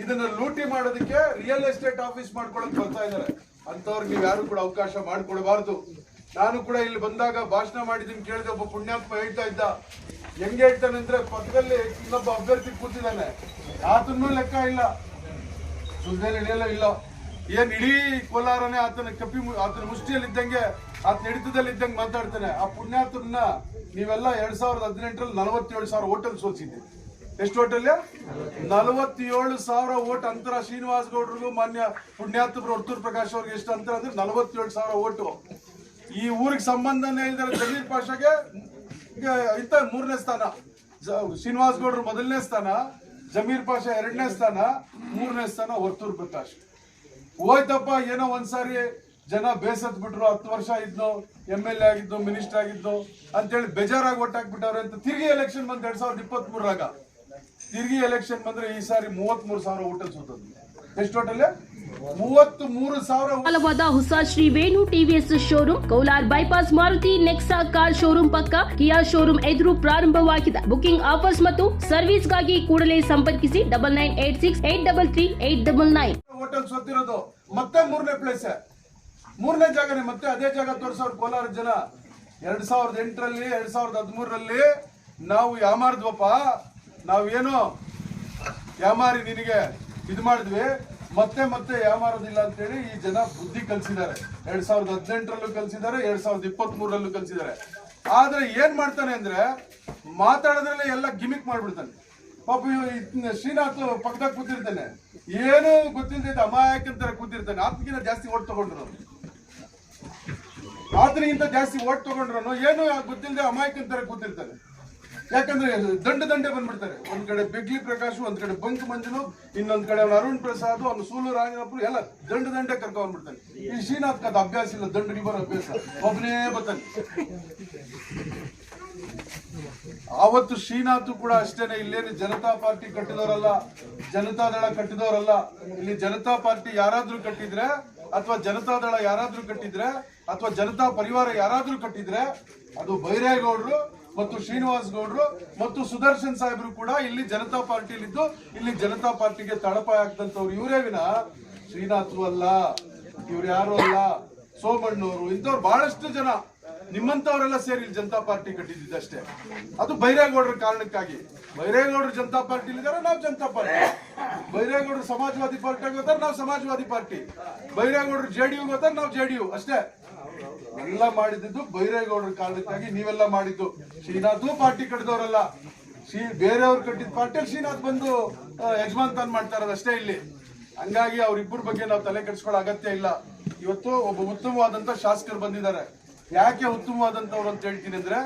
ಇದನ್ನ ಲೂಟಿ ಮಾಡೋದಕ್ಕೆ ರಿಯಲ್ ಎಸ್ಟೇಟ್ ಆಫೀಸ್ ಮಾಡ್ಕೊಳಕ್ ಬರ್ತಾ ಇದಾರೆ. ಅಂತವ್ರಿಗೆ ನೀವು ಯಾರು ಕೂಡ ಅವಕಾಶ ಮಾಡಿಕೊಡಬಾರ್ದು. ನಾನು ಕೂಡ ಇಲ್ಲಿ ಬಂದಾಗ ಭಾಷಣ ಮಾಡಿದ್ದೀನಿ, ಕೇಳಿದ, ಒಬ್ಬ ಪುಣ್ಯಾತ್ಮ ಹೇಳ್ತಾ ಇದ್ದ. ಹೆಂಗೆ ಹೇಳ್ತಾನೆ ಅಂದ್ರೆ ಪಕ್ಕದಲ್ಲಿ ಇನ್ನೊಬ್ಬ ಅಭ್ಯರ್ಥಿ ಕೂತಿದ್ದಾನೆ. ಆತನ್ನೂ ಲೆಕ್ಕ ಇಲ್ಲ. ಸುಳ್ಳು ಇಳಿಯಲ್ಲ ಇಲ್ಲ. ಏನ್ ಇಡೀ ಕೋಲಾರನೇ ಆತನ ಕಪಿ ಆತನ ಮುಷ್ಟಿಯಲ್ಲಿ ಇದ್ದಂಗೆ ಆತನ ಹಿಡಿತದಲ್ಲಿ ಇದ್ದಂಗೆ ಮಾತಾಡ್ತಾನೆ. ಆ ಪುಣ್ಯಾತನ ನೀವೆಲ್ಲ ಎರಡ್ ಸಾವಿರದ ಹದಿನೆಂಟರಲ್ಲಿ ನಲವತ್ತೇಳು ಸಾವಿರ ಹೋಟೆಲ್ ಸೋಲ್ಸಿದ್ದೆ ಎಷ್ಟು ಹೋಟೆಲ್ ನಲವತ್ತೇಳು ಸಾವಿರ ಓಟ್ ಅಂತರ ಶ್ರೀನಿವಾಸ್ ಗೌಡ್ರಿಗೂ ಮಾನ್ಯ ಪುಣ್ಯಾತ್ಮರು ಹೊರ್ತೂರ್ ಪ್ರಕಾಶ್ ಅವ್ರಿಗೆ ಎಷ್ಟು ಅಂತರ ಅಂದ್ರೆ ನಲವತ್ತೇಳು ಸಾವಿರ ಓಟು ಈ ಊರಿಗೆ ಸಂಬಂಧನೇ ಇದ್ರೆ ಜಮೀರ್ ಪಾಷಾಗೆ ಇಂತ ಮೂರನೇ ಸ್ಥಾನ. ಶ್ರೀನಿವಾಸ್ ಗೌಡ್ರು ಮೊದಲನೇ ಸ್ಥಾನ, ಜಮೀರ್ ಪಾಷಾ ಎರಡನೇ ಸ್ಥಾನ, ಮೂರನೇ ಸ್ಥಾನ ವರ್ತೂರ್ ಪ್ರಕಾಶ್. ಹೋಯ್ತಪ್ಪ, ಏನೋ ಒಂದ್ಸಾರಿ ಜನ ಬೇಸತ್ ಬಿಟ್ರು, ಹತ್ತು ವರ್ಷ ಇದ್ನು ಎಂ ಎಲ್ ಎ ಆಗಿದ್ದು, ಮಿನಿಸ್ಟರ್ ಆಗಿದ್ದು, ಅಂತೇಳಿ ಬೇಜಾರಾಗಿ ಒಟ್ಟು ಹಾಕ್ಬಿಟ್ಟವ್ರೆ ಅಂತ ತಿರುಗಿ ಎಲೆಕ್ಷನ್ ಬಂದ್ ಎರಡ್ ಸಾವಿರದ ಇಪ್ಪತ್ತ್ ಮೂರಾಗ ತಿರ್ಗಿ ಎಲೆಕ್ಷನ್ ಬಂದ್ರೆ ಈ ಸಾರಿ ಮೂವತ್ತ್ ಮೂರು ಸಾವಿರ ಹೋಟೆಲ್ ಸುತ್ತದೆ ಎಷ್ಟು ಹೋಟೆಲ್ ಮೂವತ್ತು ಮೂರು ಸಾವಿರ ಹೊಸ Shri Venu TVS showroom Kaular bypass Maruti Nexa car showroom ಪಕ್ಕ ಕಿಯಾ ಶೋರೂಮ್ ಎದುರು ಪ್ರಾರಂಭವಾಗಿದೆ. ಬುಕಿಂಗ್ ಆಫರ್ಸ್ ಮತ್ತು ಸರ್ವಿಸ್ಗಾಗಿ ಕೂಡಲೇ ಸಂಪರ್ಕಿಸಿ double nine eight six eight double three eight double nine hotel ಸೊತ್ತಿರೋದು ಮತ್ತೆ ಮೂರನೇ ಪ್ಲೇಸ್ ಮೂರನೇ ಜಾಗನೇ ಮತ್ತೆ ಅದೇ ಜಾಗ ತೋರಿಸೋರು ಕೋಲಾರ ಜನ. ಎರಡ್ ಸಾವಿರದ ಎಂಟರಲ್ಲಿ ಎರಡ್ ಸಾವಿರದ ಹದಿಮೂರರಲ್ಲಿ ನಾವು ಯಾಮಾರ್ದ್ವಪ್ಪ ನಾವೇನು ಯಾಮಾರಿ ನಿನಗೆ ಇದು ಮಾಡಿದ್ವಿ, ಮತ್ತೆ ಮತ್ತೆ ಯಾಮಾರೋದಿಲ್ಲ ಅಂತೇಳಿ ಈ ಜನ ಬುದ್ಧಿ ಕಲಿಸಿದ್ದಾರೆ. ಎರಡ್ ಸಾವಿರದ ಹದಿನೆಂಟರಲ್ಲೂ ಕಲಿಸಿದ್ದಾರೆ, ಎರಡ್ ಸಾವಿರದ ಇಪ್ಪತ್ತ್ ಮೂರರಲ್ಲೂ ಕಲಿಸಿದ್ದಾರೆ. ಆದ್ರೆ ಏನ್ ಮಾಡ್ತಾನೆ ಅಂದ್ರೆ ಮಾತಾಡೋದ್ರಲ್ಲೇ ಎಲ್ಲ ಗಿಮಿಕ್ ಮಾಡ್ಬಿಡ್ತಾನೆ. ಪಾಪ ಶ್ರೀನಾಥ್ ಪಕ್ಕದಾಗ ಕೂತಿರ್ತಾನೆ. ಏನು ಗೊತ್ತಿಲ್ಲದೆ ಅಮಾಯಕಂತರ ಕೂತಿರ್ತಾನೆ. ಆತನಿಗಿಂತ ಜಾಸ್ತಿ ಓಟ್ ತಗೊಂಡ್ರು ಆತನಿಗಿಂತ ಜಾಸ್ತಿ ಓಟ್ ತಗೊಂಡ್ರು ಏನು ಗೊತ್ತಿಲ್ಲದೆ ಅಮಾಯಕಂತರ ಕೂತಿರ್ತಾನೆ. ಯಾಕಂದ್ರೆ ದಂಡ ದಂಡೆ ಬಂದ್ಬಿಡ್ತಾರೆ. ಒಂದ್ ಕಡೆ ಬಿಗ್ಲಿ ಪ್ರಕಾಶ್, ಒಂದ್ ಕಡೆ ಬಂಕ್ ಮಂಜುನು, ಇನ್ನೊಂದ್ ಕಡೆ ಅವ್ನ ಅರುಣ್ ಪ್ರಸಾದ್, ಅವ್ನು ಸೂಲು ರಾಜನಪ್ಪರು, ಎಲ್ಲ ದಂಡ ದಂಡೆ ಕರ್ಕೊಂಡ್ ಬಂದ್ಬಿಡ್ತಾನೆ ಈ ಶ್ರೀನಾಥ್ ಕದ ಅಭ್ಯಾಸ ಇಲ್ಲ ದಂಡ ಬರೋ ಅಭ್ಯಾಸ. ಒಬ್ಬನೇ ಬರ್ತಾನೆ ಆವತ್ತು ಶ್ರೀನಾಥ್ ಕೂಡ ಅಷ್ಟೇನೆ, ಇಲ್ಲೇನು ಜನತಾ ಪಾರ್ಟಿ ಕಟ್ಟಿದವರಲ್ಲ, ಜನತಾ ದಳ ಕಟ್ಟಿದವರಲ್ಲ, ಇಲ್ಲಿ ಜನತಾ ಪಾರ್ಟಿ ಯಾರಾದ್ರೂ ಕಟ್ಟಿದ್ರೆ ಅಥವಾ ಜನತಾ ದಳ ಯಾರಾದ್ರೂ ಕಟ್ಟಿದ್ರೆ, ಅಥವಾ ಜನತಾ ಪರಿವಾರ ಯಾರಾದ್ರೂ ಕಟ್ಟಿದ್ರೆ, ಅದು ಬೈರೇಗೌಡರು ಮತ್ತು ಶ್ರೀನಿವಾಸ್ ಗೌಡ್ರು ಮತ್ತು ಸುದರ್ಶನ್ ಸಾಹೇಬರು ಕೂಡ ಇಲ್ಲಿ ಜನತಾ ಪಾರ್ಟಿಲಿದ್ದು ಇಲ್ಲಿ ಜನತಾ ಪಾರ್ಟಿಗೆ ತಳಪಾಯ ಹಾಕ್ದಂತವ್ರು ಇವರೇ ವಿನ ಶ್ರೀನಾಥ್ ಅಲ್ಲ, ಇವ್ರು ಯಾರು ಅಲ್ಲ, ಸೋಮಣ್ಣವರು, ಇಂಥವ್ರು ಬಹಳಷ್ಟು ಜನ. ನಿಮ್ಮಂತವರೆಲ್ಲ ಸೇರಿ ಇಲ್ಲಿ ಜನತಾ ಪಾರ್ಟಿ ಕಟ್ಟಿದ್ದಷ್ಟೇ ಅದು ಬೈರೇಗೌಡರ ಕಾರಣಕ್ಕಾಗಿ. ಬೈರೇಗೌಡರು ಜನತಾ ಪಾರ್ಟಿ ಇದ್ದಾರೆ ನಾವು ಜನತಾ ಪಾರ್ಟಿ. ಬೈರೇಗೌಡರು ಸಮಾಜವಾದಿ ಪಾರ್ಟಿ ಹೋಗ್ತಾರೆ ನಾವು ಸಮಾಜವಾದಿ ಪಾರ್ಟಿ. ಬೈರೇಗೌಡರು ಯು ಹೋಗ್ತಾರೆ ನಾವು ಜೆ ಡಿ ಯು ಅಷ್ಟೇ. ಎಲ್ಲ ಮಾಡಿದ್ದು ಬೈರೇಗೌಡರ ಕಾರಣಕ್ಕಾಗಿ ನೀವೆಲ್ಲ ಮಾಡಿದ್ದು. ಶ್ರೀನಾಥ್ ಪಾರ್ಟಿ ಕಟ್ಟಿದವರಲ್ಲ. ಶ್ರೀ ಬೇರೆಯವ್ರು ಕಟ್ಟಿದ ಪಾರ್ಟಿಯಲ್ಲಿ ಶ್ರೀನಾಥ್ ಬಂದು ಆ, ಯಜಮಾನ್ ತಾನ್ ಮಾಡ್ತಾರದು ಅಷ್ಟೇ ಇಲ್ಲಿ. ಹಂಗಾಗಿ ಅವ್ರಿಬ್ಬರ ಬಗ್ಗೆ ನಾವು ತಲೆ ಕೆಡಿಸ್ಕೊಳ್ಳೋ ಅಗತ್ಯ ಇಲ್ಲ. ಇವತ್ತು ಒಬ್ಬ ಉತ್ತಮವಾದಂತ ಶಾಸಕರು ಬಂದಿದ್ದಾರೆ. ಯಾಕೆ ಉತ್ತಮವಾದಂಥವ್ರು ಅಂತ ಹೇಳ್ತೀನಿ ಅಂದ್ರೆ